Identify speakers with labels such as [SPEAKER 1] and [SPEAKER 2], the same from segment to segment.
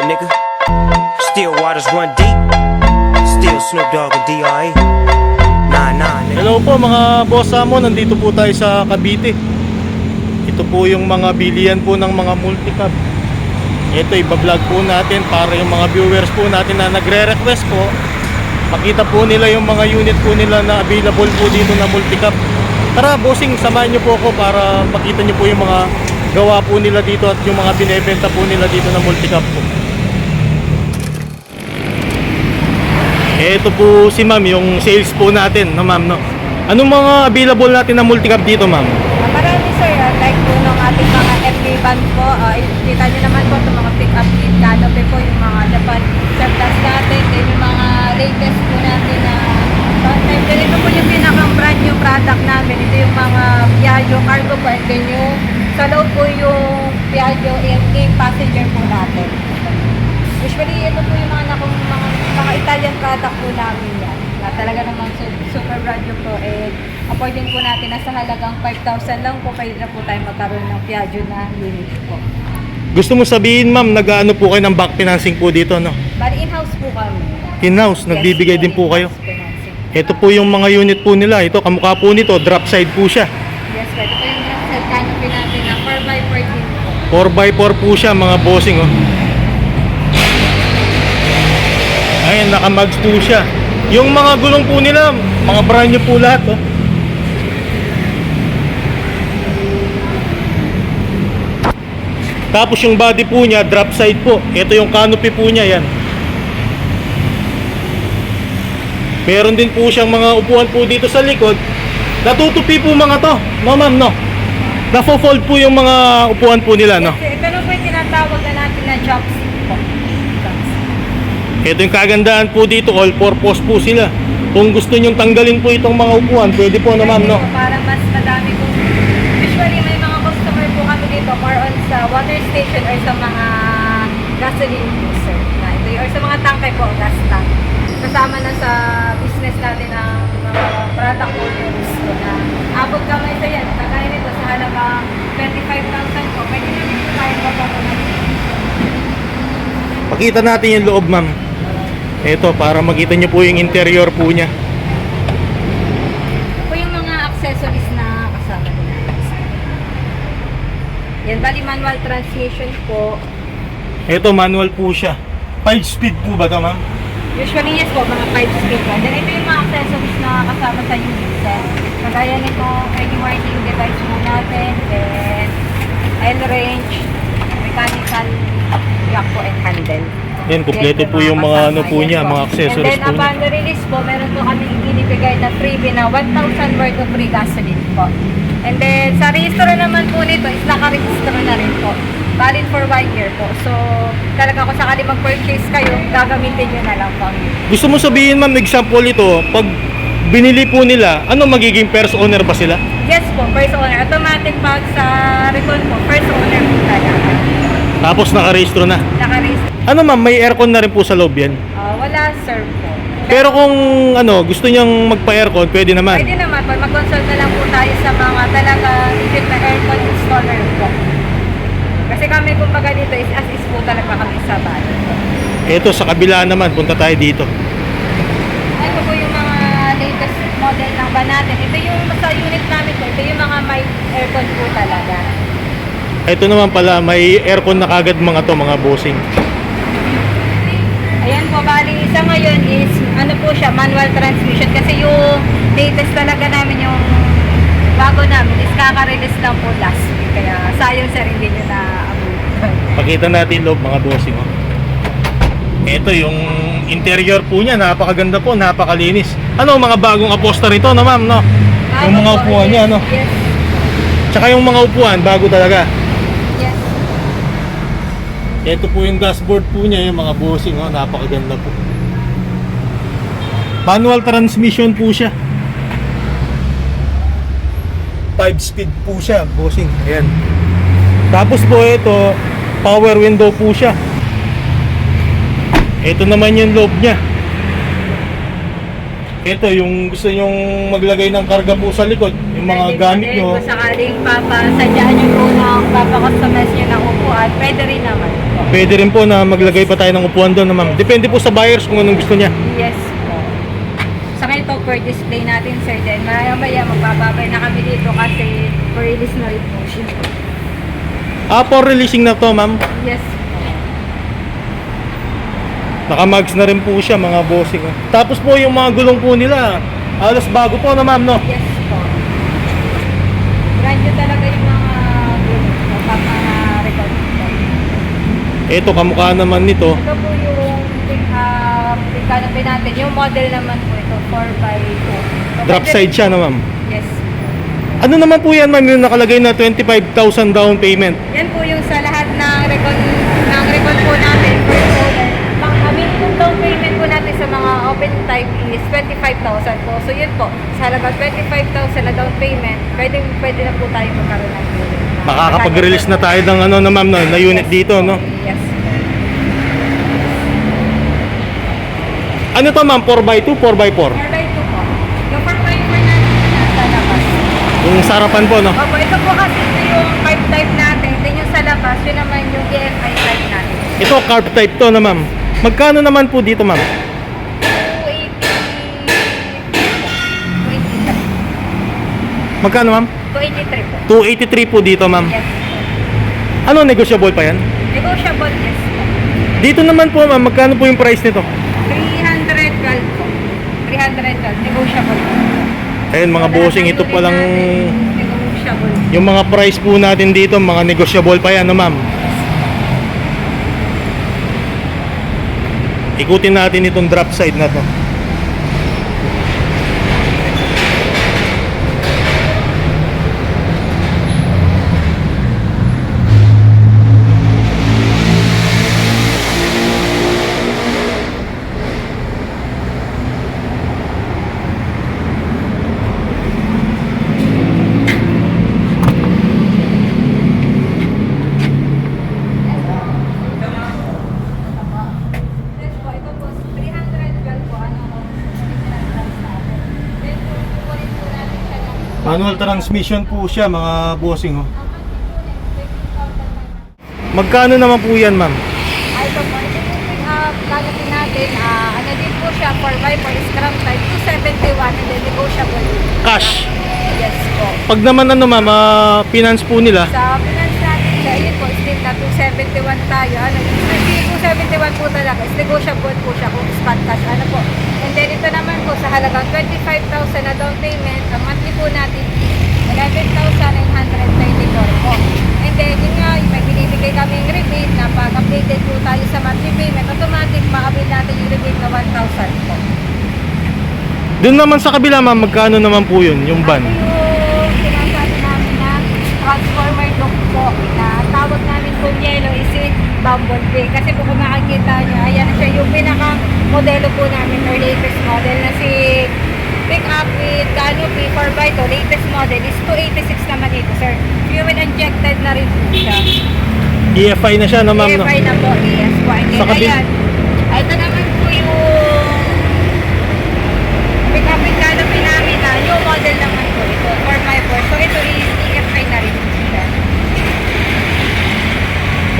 [SPEAKER 1] Yeah, nigga. Still waters run deep. Still Snoop Dogg and D.R.E. Nah, nah, nigga.
[SPEAKER 2] Hello po mga boss mo, nandito po tayo sa Cavite. Ito po yung mga bilian po ng mga multicab. Ito iba-vlog po natin para yung mga viewers po natin na nagre-request po. Makita po nila yung mga unit po nila na available po dito na multicab. Tara bossing, samahan niyo po ako para makita niyo po yung mga gawa po nila dito at yung mga binebenta po nila dito na multicab po. Ito po si ma'am, yung sales po natin, no ma'am, no? Anong mga available natin na multicab dito, ma'am?
[SPEAKER 3] Ah, Marami sir, Ah, like po nung ating mga FK van po, uh, kita nyo naman po itong mga pick-up kit canopy po, yung mga Japan surplus natin, then yung mga latest po natin na content. Then ito po yung pinakang brand new product namin, ito yung mga Piaggio cargo po, and then yung sa loob po yung Piaggio AMK passenger po natin. Usually, ito po yung mga, nakong, mga, mga Italian product po namin yan. Na talaga namang su- super brand new po. And affording po natin, nasa halagang 5,000 lang po. Pwede na po tayo magkaroon ng Piaggio na unit po.
[SPEAKER 2] Gusto mo sabihin, ma'am, nag-ano po kayo ng back financing po dito, no?
[SPEAKER 3] Bali, in-house po kami.
[SPEAKER 2] In-house, nagbibigay
[SPEAKER 3] Yes,
[SPEAKER 2] din po kayo.
[SPEAKER 3] financing.
[SPEAKER 2] Ito po yung mga unit po nila. Ito, kamukha po nito, drop side po siya.
[SPEAKER 3] Yes, pwede po yung drop canopy natin na 4x14 po.
[SPEAKER 2] 4x4 po siya, mga bossing, oh. Nakamags po siya. Yung mga gulong po nila, mga brand new po lahat, oh. Tapos yung body po niya, drop side po. Ito yung canopy po niya, yan. Meron din po siyang mga upuan po dito sa likod. Natutupi po mga to. No, ma'am, no? Nafo-fold po yung mga upuan po nila, no?
[SPEAKER 3] Yes, ito po yung tinatawag na natin na. Chopstick.
[SPEAKER 2] Ito yung kagandahan po dito, all purpose po sila. Kung gusto nyong tanggalin po itong mga upuan, pwede po na ma'am, no?
[SPEAKER 3] Po, Para mas madami po. Usually may mga customer po kami dito more on sa water station or sa mga gasoline user. Na ito, or sa mga tangkay po, gas tank. Kasama na sa business natin ang mga product orders ko na abot kamay sa yan. Kagaya nito sa halagang 25,000 po. Pwede namin po tayo magpapalit.
[SPEAKER 2] Pakita natin yung loob, ma'am. Ito, para makita nyo po yung interior po niya.
[SPEAKER 3] po yung mga accessories na kasama nila. Yan, bali manual transmission po.
[SPEAKER 2] Ito, manual po siya. 5 speed po ba ito, ma'am?
[SPEAKER 3] Usually yes po, mga 5 speed po. Then ito yung mga accessories na kasama sa unit set. Kagaya nito, ready winding device po natin. Then, oil range, mechanical jack po and handle.
[SPEAKER 2] Yan, kumpleto
[SPEAKER 3] Then,
[SPEAKER 2] po yung mga ano po niya, mga accessories
[SPEAKER 3] And then,
[SPEAKER 2] po
[SPEAKER 3] upon the release po, meron po kami ibinibigay na freebie na 1,000 worth of free gasoline po. And then, sa registro naman po nito is nakarehistro na rin po. Valid for one year po. So, talaga kung sakali mag-purchase kayo, gagamitin nyo na lang po.
[SPEAKER 2] Gusto mo sabihin, ma'am, example ito, pag binili po nila, ano magiging first owner ba sila?
[SPEAKER 3] Yes po, first owner. Automatic pag sa recon po, first owner po talaga.
[SPEAKER 2] Tapos nakarehistro na.
[SPEAKER 3] Nakarehistro.
[SPEAKER 2] Ano ma'am, may aircon na rin po sa loob yan.
[SPEAKER 3] Ah, wala, sir po.
[SPEAKER 2] Pero kung ano, gusto niyang magpa-aircon, pwede naman.
[SPEAKER 3] Pwede naman po, mag-consult na lang po tayo sa mga talaga legit na aircon installer po. Kasi kami kumbaga dito is as is po talaga kami sa bahay.
[SPEAKER 2] Ito sa kabila naman, punta tayo dito.
[SPEAKER 3] Ito po yung mga latest model ng van natin. Ito yung sa unit namin po, ito yung mga may aircon po talaga.
[SPEAKER 2] Ito naman pala, may aircon na kagad mga to, mga bossing.
[SPEAKER 3] Ayan po, bali isa ngayon is ano po siya, manual transmission. Kasi yung latest talaga namin yung bago namin is kaka-release lang po last week. Kaya sayang sa nyo na
[SPEAKER 2] Pakita natin loob mga bossing. Oh. Ito yung interior po niya, napakaganda po, napakalinis. Ano mga bagong aposta rito, no ma'am, no? Yung mga upuan niya, no?
[SPEAKER 3] Yes.
[SPEAKER 2] Tsaka yung mga upuan, bago talaga. Ito po yung dashboard po niya, yung mga bossing, oh, napakaganda po. Manual transmission po siya. 5 speed po siya, bossing. Ayan. Tapos po ito, power window po siya. Ito naman yung loob niya. Ito yung gusto nyong maglagay ng karga po sa likod, yung mga
[SPEAKER 3] Pwede
[SPEAKER 2] gamit
[SPEAKER 3] din,
[SPEAKER 2] nyo.
[SPEAKER 3] Kung sakaling papasadyaan nyo po ng papakustomize nyo ng upuan, pwede rin naman po.
[SPEAKER 2] Pwede rin po na maglagay pa tayo ng upuan doon, ma'am. Depende po sa buyers kung anong gusto niya.
[SPEAKER 3] Yes po. Sa ngayon po, per display natin, sir. Then, maya-maya, magbababay na kami dito kasi per release na rin po siya.
[SPEAKER 2] Ah, for releasing na to, ma'am.
[SPEAKER 3] Yes po.
[SPEAKER 2] Nakamags na rin po siya, mga bossing. Tapos po yung mga gulong po nila, alas bago po na, ma'am, no?
[SPEAKER 3] Yes po. Brand new talaga yung mga gulong po, papa-record po.
[SPEAKER 2] Ito, kamukha naman nito.
[SPEAKER 3] Ito po yung uh, canopy natin. Yung model naman po ito, 4x2. So,
[SPEAKER 2] Drop
[SPEAKER 3] pwede-
[SPEAKER 2] side siya, no, ma'am?
[SPEAKER 3] Yes.
[SPEAKER 2] Ano naman po yan, ma'am, yung nakalagay na 25,000 down payment?
[SPEAKER 3] Yan po yung sa lahat ng record ng record po natin. Ang ang minimum down payment po natin sa mga open type is 25,000 po. So yun po, sa halaga 25,000 na down payment, pwede, pwede na po tayo magkaroon ng unit.
[SPEAKER 2] Makakapag-release na tayo ng ano na ma'am, no, na unit dito, no?
[SPEAKER 3] Yes po.
[SPEAKER 2] Ano to, ma'am? 4x2, 4x4?
[SPEAKER 3] 4 by 2 po. Yung 4 by 4 natin nasa labas.
[SPEAKER 2] Yung sarapan po, no?
[SPEAKER 3] Opo, ito po kasi ito yung 5 type natin. Then yung sa labas, yun naman yung EFI type natin.
[SPEAKER 2] Ito, carb type to na, ma'am. Magkano naman po dito, ma'am?
[SPEAKER 3] 280.
[SPEAKER 2] Magkano, ma'am?
[SPEAKER 3] 283 po.
[SPEAKER 2] 283 po dito, ma'am.
[SPEAKER 3] Yes.
[SPEAKER 2] Ano, negotiable pa yan?
[SPEAKER 3] Negotiable, yes.
[SPEAKER 2] Dito naman po, ma'am, magkano po yung price nito?
[SPEAKER 3] 300 gal po. 300 gal. Negotiable po.
[SPEAKER 2] Ayun, mga bossing, ito pa lang...
[SPEAKER 3] Negotiable.
[SPEAKER 2] Yung mga price po natin dito, mga negotiable pa yan, no, ma'am? Ikutin natin itong drop side na to.
[SPEAKER 3] Yes po, ito po, 300 gal po. Ano po? Then, kukunin po natin siya ng
[SPEAKER 2] Manual transmission po siya, mga bossing, oh. Magkano naman po yan, ma'am?
[SPEAKER 3] Ay, yung uh, canopy natin. ah, ano din po siya, 4x4 scrum type, 271 and then negotiable.
[SPEAKER 2] Cash.
[SPEAKER 3] Yes po.
[SPEAKER 2] Pag naman ano, ma'am, ah, finance po nila,
[SPEAKER 3] Sa finance natin siya, yun po, still na 271 tayo. Ano, hindi 271 po talaga. Is negotiable po siya kung spot cash. Ano po. And then ito naman po, sa halagang 25,000 na down payment, ang monthly po natin, 11,934 po. And then, yun nga, yung may binibigay kaming rebate na pag updated po tayo sa monthly payment, automatic maabil natin yung rebate na 1,000 po.
[SPEAKER 2] dun naman sa kabila, ma'am, magkano naman po yun, yung?
[SPEAKER 3] Ito yung sinasabi namin na transformer look po na tawag namin kung yellow is it bumblebee. Kasi po kung makikita nyo, ayan siya yung pinaka modelo po namin or latest model na si pick up with canopy 4x2 latest model is 286 naman ito sir. Fuel injected na rin po siya.
[SPEAKER 2] EFI na siya, no, ma'am, no?
[SPEAKER 3] EFI na po, yes po. And
[SPEAKER 2] Sa
[SPEAKER 3] then, ayan, ito naman po yung pick up with canopy namin na yung model naman po ito, 4x4. So ito is EFI na rin po siya.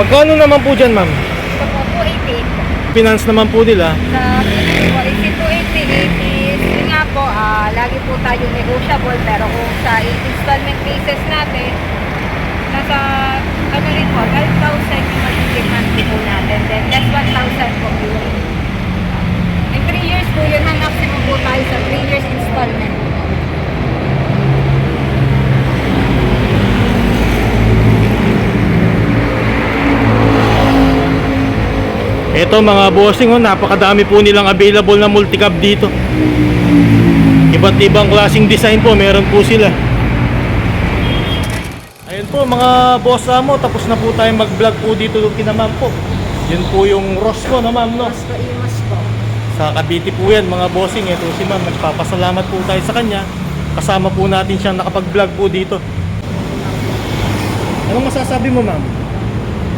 [SPEAKER 2] Magkano naman po dyan, ma'am?
[SPEAKER 3] Ito po, 288 po.
[SPEAKER 2] Finance naman po nila.
[SPEAKER 3] Sa pinili po, is it 288 is, yun nga po, ah, lagi po tayo negotiable, pero kung sa installment basis natin, nasa, ano rin po, 12,000 yung magiging monthly po natin. Then, less 1,000 po yun. In 3 years po, yun ang maximum po tayo sa 3 years installment.
[SPEAKER 2] Ito mga bossing, oh, napakadami po nilang available na multicab dito. Iba't ibang klaseng design po, meron po sila. Ayun po mga boss amo, tapos na po tayo mag-vlog po dito kina ma'am po. Yun po yung Rosco na ma'am, no?
[SPEAKER 3] Po.
[SPEAKER 2] Sa Cavite po yan mga bossing. Ito si ma'am, nagpapasalamat po tayo sa kanya. Kasama po natin siyang nakapag-vlog po dito. Anong masasabi mo ma'am?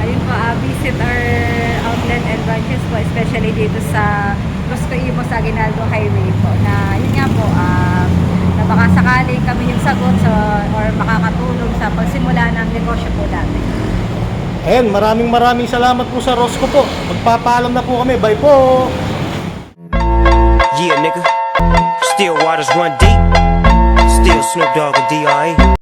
[SPEAKER 3] Ayun po, uh, visit our outlet and branches po, especially dito sa Rosco Imos Aguinaldo Highway po, na yun nga po, uh, na baka sakali kami yung sagot sa, or makakatulong sa pagsimula ng negosyo po natin.
[SPEAKER 2] Ayan, maraming maraming salamat po sa Rosco po. Magpapaalam na po kami. Bye po!
[SPEAKER 1] Yeah, nigga. Still waters run deep. Still Snoop Dogg and D.R.E.